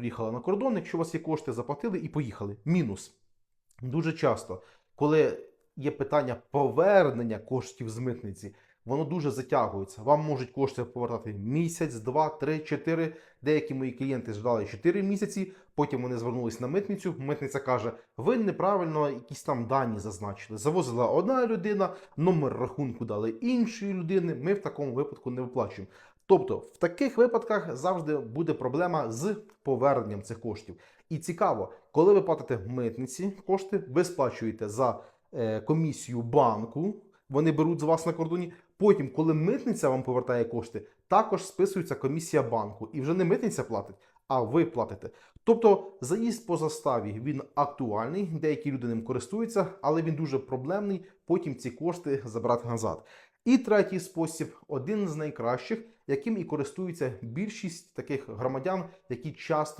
приїхали на кордон, якщо у вас є кошти, заплатили і поїхали. Мінус. Дуже часто, коли є питання повернення коштів з митниці, воно дуже затягується. Вам можуть кошти повертати місяць, два, три, чотири. Деякі мої клієнти ждали 4 місяці, потім вони звернулись на митницю. Митниця каже: ви неправильно якісь там дані зазначили. Завозила одна людина, номер рахунку дали іншої людини. Ми в такому випадку не виплачуємо. Тобто, в таких випадках завжди буде проблема з поверненням цих коштів. І цікаво, коли ви платите митниці кошти, ви сплачуєте за е, комісію банку, вони беруть з вас на кордоні. Потім, коли митниця вам повертає кошти, також списується комісія банку. І вже не митниця платить, а ви платите. Тобто заїзд по заставі він актуальний, деякі люди ним користуються, але він дуже проблемний. Потім ці кошти забрати назад. І третій спосіб один з найкращих, яким і користуються більшість таких громадян, які часто